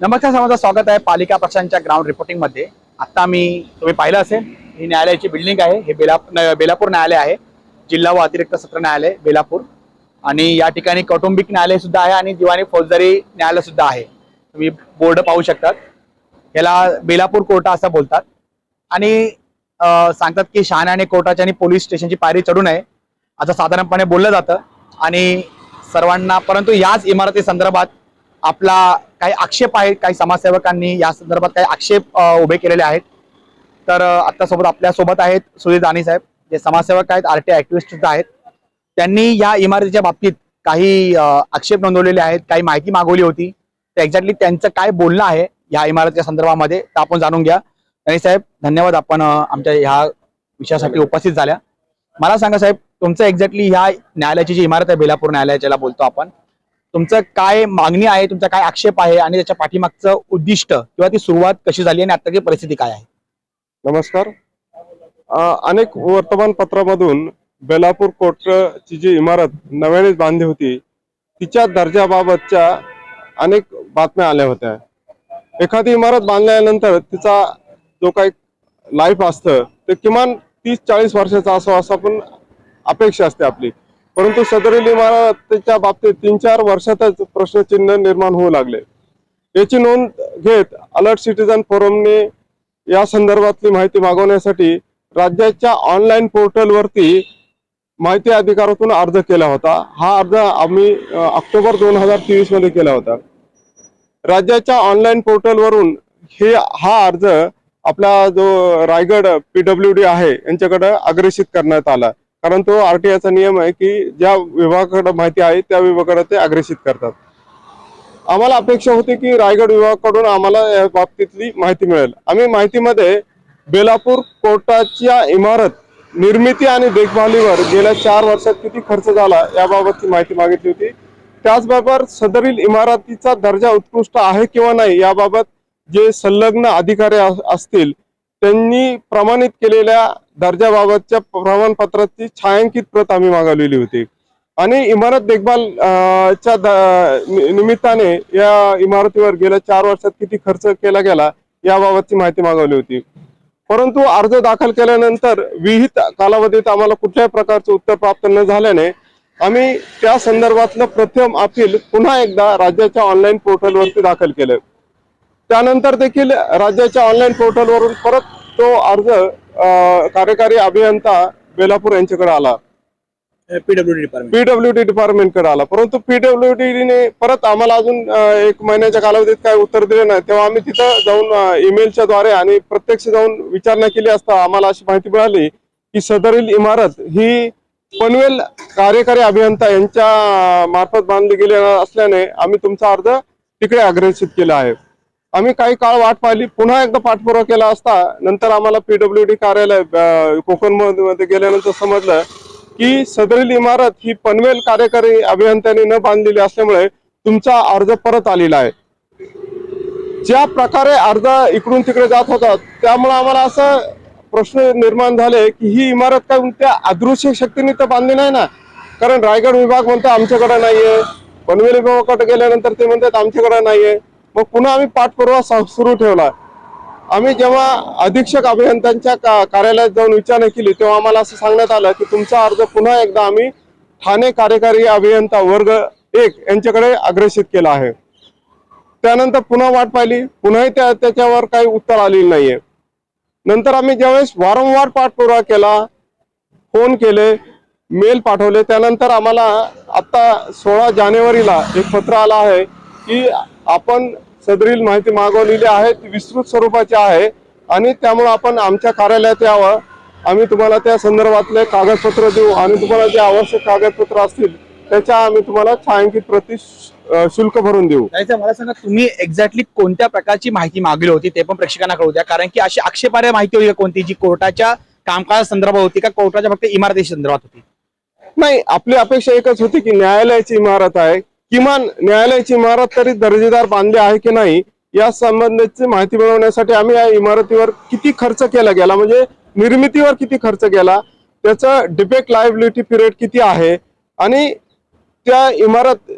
नमस्कार सर्वांचं स्वागत आहे. पालिका पक्षांच्या ग्राउंड रिपोर्टिंगमध्ये आता मी तुम्ही पाहिलं असेल ही न्यायालयाची बिल्डिंग आहे. हे बेला बेलापूर न्यायालय आहे. जिल्हा व अतिरिक्त सत्र न्यायालय बेलापूर. आणि या ठिकाणी कौटुंबिक न्यायालय सुद्धा आहे आणि दिवाणी फौजदारी न्यायालय सुद्धा आहे. तुम्ही बोर्ड पाहू शकतात. याला बेलापूर कोर्ट असं बोलतात. आणि सांगतात की शहाण्याने कोर्टाची आणि पोलीस स्टेशनची पायरी चढू नये. असं साधारणपणे बोललं जातं. आणि सर्वांना परंतु याच इमारती संदर्भात आपला काही आक्षेप आहेत काही समाजसेवकांनी या संदर्भात काही आक्षेप उभे केलेले आहेत. तर अ, आता सोबत आपल्यासोबत आहेत सुधीर दानी साहेब जे समाजसेवक आहेत आर टी ऍक्टिव्हिस्ट सुद्धा आहेत. त्यांनी या इमारतीच्या बाबतीत काही आक्षेप नोंदवलेले आहेत काही माहिती मागवली होती. तर एक्झॅक्टली त्यांचं काय बोलणं आहे या इमारतीच्या संदर्भामध्ये तर आपण जाणून घ्या. दानी साहेब धन्यवाद आपण आमच्या ह्या विषयासाठी उपस्थित झाल्या. मला सांगा साहेब तुमचं एक्झॅक्टली ह्या न्यायालयाची जी इमारत आहे बेलापूर न्यायालयाच्याला बोलतो आपण तुमचं काय मागणी आहे तुमचा काय आक्षेप आहे आणि त्याच्या पाठीमागचं उद्दिष्ट किंवा ती सुरुवात कशी झाली आणि आताची परिस्थिती काय आहे? नमस्कार. अनेक वर्तमानपत्रामधून बेलापूर कोर्टची जी इमारत नव्यानेच बांधली होती तिच्या दर्जाबाबतच्या अनेक बातम्या आल्या होत्या. एखादी इमारत बांधल्यानंतर तिचा जो काही लाईफ असतं ते किमान तीस चाळीस वर्षाचा असो असं पण अपेक्षा असते आपली. परंतु सदरील इमारतीच्या बाबतीत तीन चार वर्षातच प्रश्नचिन्ह निर्माण होऊ लागले. याची नोंद घेत अलर्ट सिटीजन फोरमने या संदर्भातली माहिती मागवण्यासाठी राज्याच्या ऑनलाईन पोर्टलवरती माहिती अधिकारातून अर्ज केला होता. हा अर्ज आम्ही ऑक्टोबर दोन हजार तेवीसमध्ये केला होता. राज्याच्या ऑनलाईन पोर्टलवरून हे हा अर्ज आपला जो रायगड पीडब्ल्यू डी आहे यांच्याकडे अग्रेषित करण्यात आला. कारण तो आरटीआयचा नियम आहे की ज्या विभागाकडे माहिती आहे त्या विभागाकडे ते अग्रेषित करतात. आम्हाला अपेक्षा होती की रायगड विभागाकडून आम्हाला या बाबतीतली माहिती मिळेल. आम्ही माहितीमध्ये बेलापूर कोर्टाच्या इमारत निर्मिती आणि देखभालीवर गेल्या चार वर्षात किती खर्च झाला याबाबतची माहिती मागितली होती. त्याचबरोबर सदरील इमारतीचा दर्जा उत्कृष्ट आहे किंवा नाही याबाबत जे संलग्न अधिकारी असतील त्यांनी प्रमाणित केलेल्या दर्जाबाबतच्या प्रमाणपत्राची छायांकित प्रत आम्ही मागवलेली होती. आणि इमारत देखभाल च्या निमित्ताने या इमारतीवर गेल्या चार वर्षात किती खर्च केला गेला याबाबतची माहिती मागवली होती. परंतु अर्ज दाखल केल्यानंतर विहित कालावधीत आम्हाला कुठल्याही प्रकारचं उत्तर प्राप्त न झाल्याने आम्ही त्या संदर्भातलं प्रथम अपील पुन्हा एकदा राज्याच्या ऑनलाईन पोर्टलवरती दाखल केलं. त्यानंतर देखील राज्याच्या ऑनलाईन पोर्टलवरून परत तो अर्ज कार्यकारी अभियंता बेलापूर यांच्याकडे आला. P W D department P W D डिपार्टमेंटकडे आला. परंतु पीडब्ल्यू ने परत आम्हाला अजून एक महिन्याच्या कालावधीत काय उत्तर दिले नाही. तेव्हा आम्ही तिथं जाऊन ईमेलच्या द्वारे आणि प्रत्यक्ष जाऊन विचारणा केली असता आम्हाला अशी माहिती मिळाली की सदरील इमारत ही पनवेल कार्यकारी अभियंता यांच्या मार्फत बांधली गेली असल्याने आम्ही तुमचा अर्ज तिकडे अग्रेषित केला आहे. आम्ही काही काळ वाट पाहिली. पुन्हा एकदा पाठपुरावा केला असता नंतर आम्हाला पीडब्ल्यू डी कार्यालय कोकणमध्ये गेल्यानंतर समजलं की सदरील इमारत ही पनवेल कार्यकारी अभियंत्यांनी न बांधलेली असल्यामुळे तुमचा अर्ज परत आलेला आहे. ज्या प्रकारे अर्ज इकडून तिकडे जात होता त्यामुळे आम्हाला असं प्रश्न निर्माण झाले की ही इमारत काय त्या अदृश्य शक्तीने तर बांधली नाही ना? कारण रायगड विभाग म्हणतो आमच्याकडे नाहीये. पनवेल विभागाकडे गेल्यानंतर ते म्हणतात आमच्याकडे नाहीये. मग पुन्हा आम्ही पाठपुरावा सुरू ठेवला. आम्ही जेव्हा अधीक्षक अभियंत्यांच्या का- कार्यालयात जाऊन विचारणा केली तेव्हा आम्हाला असं सांगण्यात आलं की तुमचा अर्ज पुन्हा एकदा आम्ही ठाणे कार्यकारी अभियंता वर्ग एक यांच्याकडे अग्रेषित केला आहे. त्यानंतर पुन्हा वाट पाहिली. पुन्हाही त्या त्याच्यावर काही उत्तर आलेली नाहीये. नंतर आम्ही ज्यावेळेस वारंवार पाठपुरावा केला फोन केले मेल पाठवले त्यानंतर आम्हाला आता सोळा जानेवारीला एक पत्र आलं आहे की आपण सदरील माहिती मागवलेली आहे ती विस्तृत स्वरूपाची आहे. आणि त्यामुळे आपण आमच्या कार्यालयात यावं. आम्ही तुम्हाला त्या संदर्भातले कागदपत्र देऊ आणि तुम्हाला जे आवश्यक कागदपत्र असतील त्याच्या आम्ही तुम्हाला छायांकित प्रति शुल्क भरून देऊ. मला सांगा तुम्ही एक्झॅक्टली कोणत्या प्रकारची माहिती मागली होती ते पण प्रेक्षकांना कळू द्या. कारण की अशी आक्षेपार्ह माहिती होती कोणती जी कोर्टाच्या कामकाजा संदर्भात होती का कोर्टाच्या फक्त इमारती संदर्भात होती? नाही आपली अपेक्षा एकच होती की न्यायालयाची इमारत आहे. किमान न्यायालयाची इमारत तरी दर्जेदार बांधली आहे की नाही या संबंधीची माहिती मिळवण्यासाठी आम्ही या इमारतीवर किती खर्च केला गेला म्हणजे निर्मितीवर किती खर्च केला त्याचं डिफेक्ट लायबिलिटी पिरियड किती आहे आणि त्या इमारत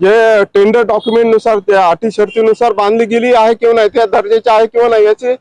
जे टेंडर डॉक्युमेंटनुसार त्या अटी शर्तीनुसार बांधली गेली आहे किंवा नाही त्या दर्जाची आहे किंवा नाही याचे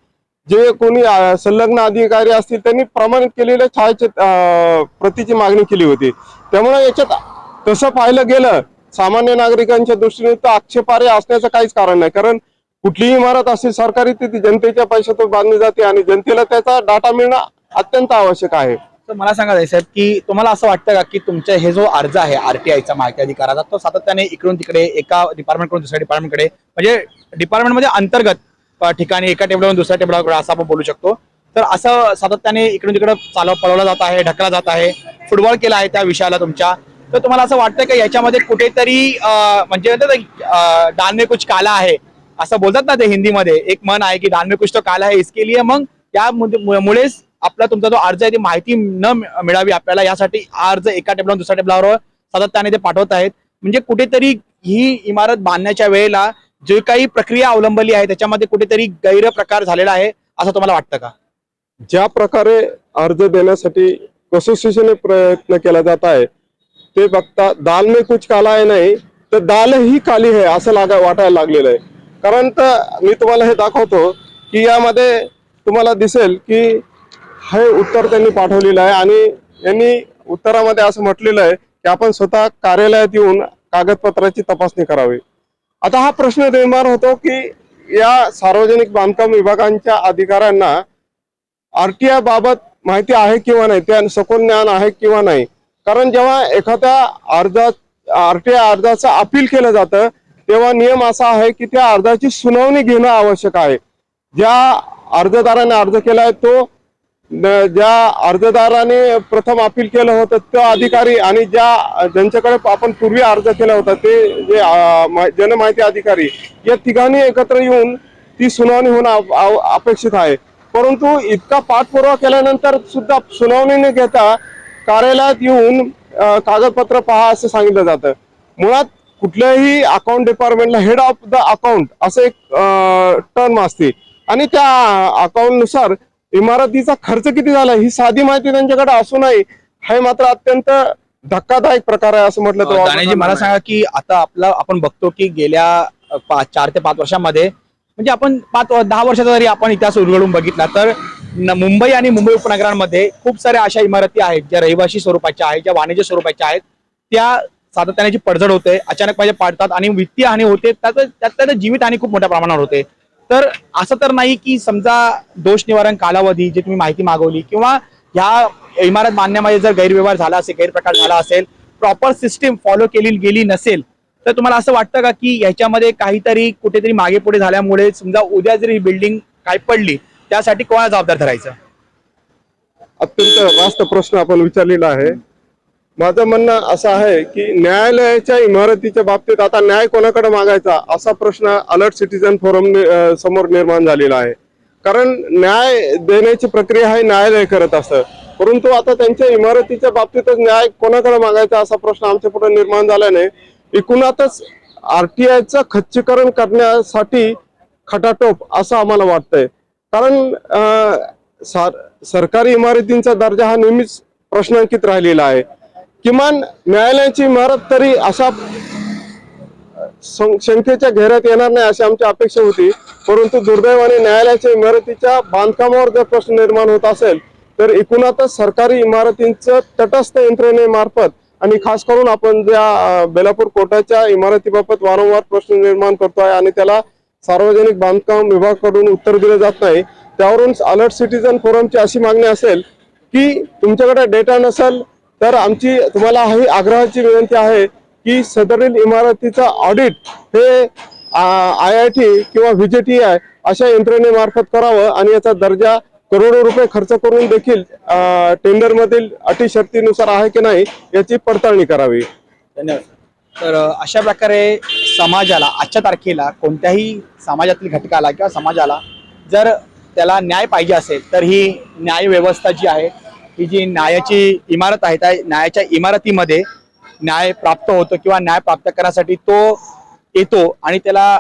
जे कोणी संलग्न अधिकारी असतील त्यांनी प्रमाणित केलेल्या छायाचित्र प्रतीची मागणी केली होती. त्यामुळे याच्यात तसं पाहिलं गेलं सामान्य नागरिकांच्या दृष्टीने तर आक्षेपार्ह असण्याचं काहीच कारण नाही. कारण कुठलीही इमारत असेल सरकारी ती जनतेच्या पैशातून बांधली जाते आणि जनतेला त्याचा डाटा मिळणं अत्यंत आवश्यक आहे. तर मला सांगा साहेब की तुम्हाला असं वाटतं का की तुमचा हे जो अर्ज आहे आरटीआयचा माहिती अधिकाराचा तो सातत्याने इकडून तिकडे एका डिपार्टमेंटकडून दुसऱ्या डिपार्टमेंटकडे म्हणजे डिपार्टमेंटमध्ये अंतर्गत ठिकाणी एका टेबलावरून दुसऱ्या टेबलावर असं आपण बोलू शकतो. तर असं सातत्याने इकडून तिकडे चालव पळवला जात आहे ढकला जात आहे. फुटबॉल केला आहे त्या विषयाला तुमच्या. तर तुम्हाला असं वाटतं का याच्यामध्ये कुठेतरी म्हणजे म्हणतात में कुछ काला आहे? असं बोलतात ना ते हिंदीमध्ये. एक मन आहे की डाल में कुछ तो काला आहे इसके लिए मग त्यामुळेच आपला तुमचा जो अर्ज आहे ती माहिती न मिळावी आपल्याला. यासाठी अर्ज एका टेबलावर दुसऱ्या टेबलावर सातत्याने ते पाठवत आहेत. म्हणजे कुठेतरी ही इमारत बांधण्याच्या वेळेला जे काही प्रक्रिया अवलंबली आहे त्याच्यामध्ये कुठेतरी गैरप्रकार झालेला आहे असं तुम्हाला वाटतं का? ज्या प्रकारे अर्ज देण्यासाठी कसोशीने प्रयत्न केला जात आहे ते बघता दाल में कुछ काला आहे नाही तर दाल ही काली आहे असं लागा वाटायला लागलेलं आहे. कारण तर मी तुम्हाला हे दाखवतो की यामध्ये तुम्हाला दिसेल की हे उत्तर त्यांनी पाठवलेलं आहे आणि यांनी उत्तरामध्ये असं म्हटलेलं आहे की आपण स्वतः कार्यालयात येऊन कागदपत्राची तपासणी करावी. आता हा प्रश्न निर्माण होतो की या सार्वजनिक बांधकाम विभागांच्या अधिकाऱ्यांना आरटीआय बाबत माहिती आहे किंवा नाही? त्या सखोल ज्ञान आहे किंवा नाही? कारण जेव्हा एखाद्या अर्जात आरटीआय अर्जाचं अपील केलं जातं तेव्हा नियम असा आहे की त्या अर्जाची सुनावणी घेणं आवश्यक आहे. ज्या अर्जदाराने अर्ज केला आहे तो ज्या अर्जदाराने प्रथम अपील केलं होतं तो अधिकारी आणि ज्या ज्यांच्याकडे आपण पूर्वी अर्ज केला होता ते जे जनमाहिती अधिकारी या तिघांनी एकत्र येऊन ती सुनावणी होणं अपेक्षित आहे. परंतु इतका पाठपुरावा केल्यानंतर सुद्धा सुनावणी न घेता कार्यालयात येऊन कागदपत्र पहा असं सांगितलं जातं. मुळात कुठल्याही अकाउंट डिपार्टमेंटला हेड ऑफ द अकाउंट असं एक टर्म असते. आणि त्या अकाउंटनुसार इमारतीचा खर्च किती झाला ही साधी माहिती त्यांच्याकडे असू नये. हे मात्र अत्यंत धक्कादायक प्रकार आहे असं म्हटलं तर मला सांगा की आता आपला आपण बघतो की गेल्या चार ते पाच वर्षांमध्ये म्हणजे आपण पाच दहा वर्षाचा जरी आपण इतिहास उलगडून बघितला तर मुंबई आणि मुंबई उपनगरांमध्ये खूप साऱ्या अशा इमारती आहेत ज्या रहिवाशी स्वरूपाच्या आहेत ज्या वाणिज्य स्वरूपाच्या आहेत त्या सातत्याने जी पडझड होते अचानक म्हणजे पाडतात आणि वित्तीय हानी होते त्यात त्यात त्यात जीवित हानी खूप मोठ्या प्रमाणावर होते. तर असं तर नाही की समजा दोष निवारण कालावधी जे तुम्ही माहिती मागवली किंवा ह्या इमारत बांधण्यामध्ये जर गैरव्यवहार झाला असेल गैरप्रकार झाला असेल प्रॉपर सिस्टीम फॉलो केली गेली नसेल तर तुम्हाला असं वाटतं का की ह्याच्यामध्ये काहीतरी कुठेतरी मागे पुढे झाल्यामुळे समजा उद्या जरी ही बिल्डिंग काय पडली त्यासाठी कोणाला जबाबदार धरायचं? अत्यंत रास्त प्रश्न आपण विचारलेला आहे. माझं म्हणणं असं आहे की न्यायालयाच्या इमारतीच्या बाबतीत आता न्याय कोणाकडे मागायचा असा प्रश्न अलर्ट सिटीजन फोरम समोर निर्माण झालेला आहे. कारण न्याय देण्याची प्रक्रिया हे न्यायालय करत असतं. परंतु आता त्यांच्या इमारतीच्या बाबतीतच न्याय कोणाकडे मागायचा असा प्रश्न आमच्या पुढे निर्माण झाल्याने एकूणातच आरटीआयचं खच्चीकरण करण्यासाठी खटाटोप असं आम्हाला वाटतंय. कारण सार- सरकारी इमारतींचा दर्जा हा नेहमीच प्रश्नांकित राहिलेला आहे. किमान न्यायालयाची इमारत तरी अशा शंकेच्या घेऱ्यात येणार नाही अशी आमची अपेक्षा होती. परंतु दुर्दैवाने न्यायालयाच्या इमारतीच्या बांधकामावर जर प्रश्न निर्माण होत असेल तर एकूणातच सरकारी इमारतींचं तटस्थ यंत्रणेमार्फत आणि खास करून आपण ज्या बेलापूर कोर्टाच्या इमारतीबाबत वारंवार प्रश्न निर्माण करतोय आणि त्याला सार्वजनिक बांधकाम विभागाकडून उत्तर दिलं जात नाही. त्यावरून अलर्ट सिटीजन फोरमची अशी मागणी असेल की तुमच्याकडे डेटा नसेल तर आमची तुम्हाला ही आग्रहाची विनंती आहे की सदरील इमारतीचं ऑडिट हे आय आय टी किंवा व्हीजेटीआय अशा यंत्रणेमार्फत करावं आणि याचा दर्जा करोडो रुपये खर्च करून देखील टेंडरमधील अटी शर्तीनुसार आहे की नाही याची पडताळणी करावी. धन्यवाद तर अशा प्रकारे समाजाला आजच्या तारखेला कोणत्याही समाजातील घटकाला किंवा समाजाला जर त्याला न्याय पाहिजे असेल तर ही न्याय व्यवस्था जी आहे ही जी न्यायाची इमारत आहे त्या न्यायाच्या इमारतीमध्ये न्याय प्राप्त होतो किंवा न्याय प्राप्त करण्यासाठी तो येतो आणि त्याला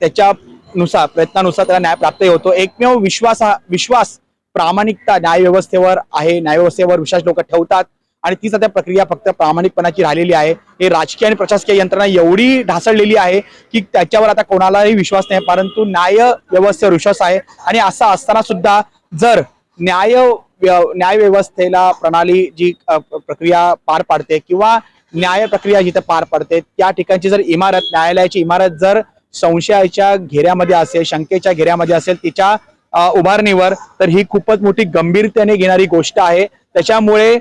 त्याच्यानुसार प्रयत्नानुसार त्याला न्याय प्राप्तही होतो. एकमेव विश्वास हा विश्वास प्रामाणिकता न्यायव्यवस्थेवर आहे. न्याय व्यवस्थेवर विश्वास लोक ठेवतात. आणि तीच आता प्रक्रिया फक्त प्रामाणिकपणाची राहिलेली आहे. हे राजकीय आणि प्रशासकीय यंत्रणा एवढी ढासळलेली आहे की त्याच्यावर आता कोणालाही विश्वास नाही परंतु न्याय व्यवस्थेवर विश्वास आहे. आणि असं असताना सुद्धा जर न्याय व्य- न्याय व्यवस्थेला प्रणाली जी प्रक्रिया पार पाडते किंवा न्याय प्रक्रिया जिथे पार पडते त्या ठिकाणची जर इमारत न्यायालयाची इमारत जर संशयाच्या घेऱ्यामध्ये असेल शंकेच्या घेऱ्यामध्ये असेल तिच्या उभारणीवर. तर ही खूपच मोठी गंभीरतेने घेणारी गोष्ट आहे. त्याच्यामुळे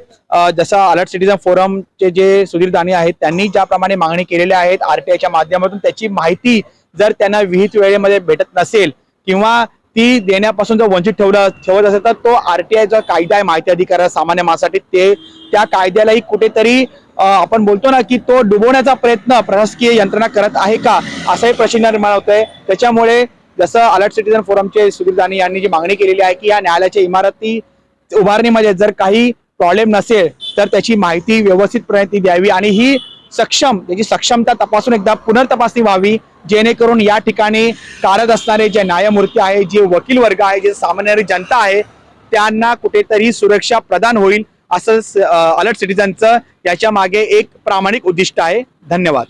जसं अलर्ट सिटीजन फोरमचे जे सुधीर दानी आहेत त्यांनी ज्याप्रमाणे मागणी केलेल्या आहेत आरटीआयच्या माध्यमातून त्याची माहिती जर त्यांना विहित वेळेमध्ये भेटत नसेल किंवा ती देण्यापासून जर वंचित ठेवलं ठेवत असेल तर तो आरटीआय जो कायदा आहे माहिती अधिकार सामान्य माणसासाठी. ते त्या कायद्यालाही कुठेतरी आपण बोलतो ना की तो डुबवण्याचा प्रयत्न प्रशासकीय यंत्रणा करत आहे का असाही प्रश्न निर्माण होतोय. त्याच्यामुळे जसं अलर्ट सिटीजन फोरमचे सुधीर दानी यांनी जी मागणी केलेली आहे की या न्यायालयाच्या इमारती उभारणीमध्ये जर काही प्रॉब्लेम नसेल तर त्याची माहिती व्यवस्थितपणे ती द्यावी आणि ही सक्षम त्याची सक्षमता तपासून एकदा पुनर्तपासणी व्हावी जेणेकरून या ठिकाणी कार्यरत असणारे जे न्यायमूर्ती आहे जे वकील वर्ग आहे जे सामान्य जनता आहे त्यांना कुठेतरी सुरक्षा प्रदान होईल असं अलर्ट सिटीजनचं याच्या मागे एक प्रामाणिक उद्दिष्ट आहे. धन्यवाद.